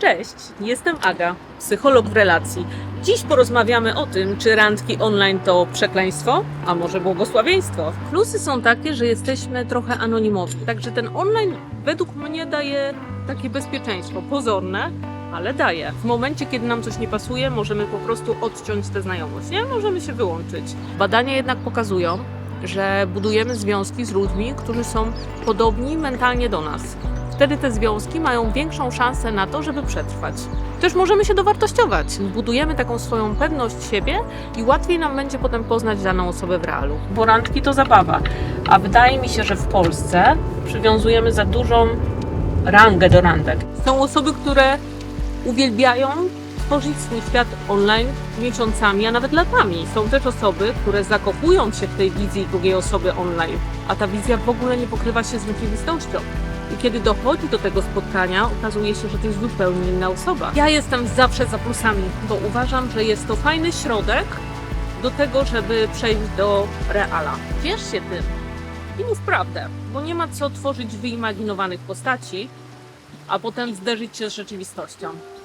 Cześć, jestem Aga, psycholog w relacji. Dziś porozmawiamy o tym, czy randki online to przekleństwo, a może błogosławieństwo. Plusy są takie, że jesteśmy trochę anonimowi, także ten online według mnie daje takie bezpieczeństwo, pozorne, ale daje. W momencie, kiedy nam coś nie pasuje, możemy po prostu odciąć tę znajomość, nie? Możemy się wyłączyć. Badania jednak pokazują, że budujemy związki z ludźmi, którzy są podobni mentalnie do nas. Wtedy te związki mają większą szansę na to, żeby przetrwać. Też możemy się dowartościować. Budujemy taką swoją pewność siebie i łatwiej nam będzie potem poznać daną osobę w realu. Bo randki to zabawa. A wydaje mi się, że w Polsce przywiązujemy za dużą rangę do randek. Są osoby, które uwielbiają tworzyć swój świat online miesiącami, a nawet latami. Są też osoby, które zakochują się w tej wizji drugiej osoby online, a ta wizja w ogóle nie pokrywa się z rzeczywistością. I kiedy dochodzi do tego spotkania, okazuje się, że to jest zupełnie inna osoba. Ja jestem zawsze za plusami, bo uważam, że jest to fajny środek do tego, żeby przejść do reala. Ciesz się tym i mów prawdę, bo nie ma co tworzyć wyimaginowanych postaci, a potem zderzyć się z rzeczywistością.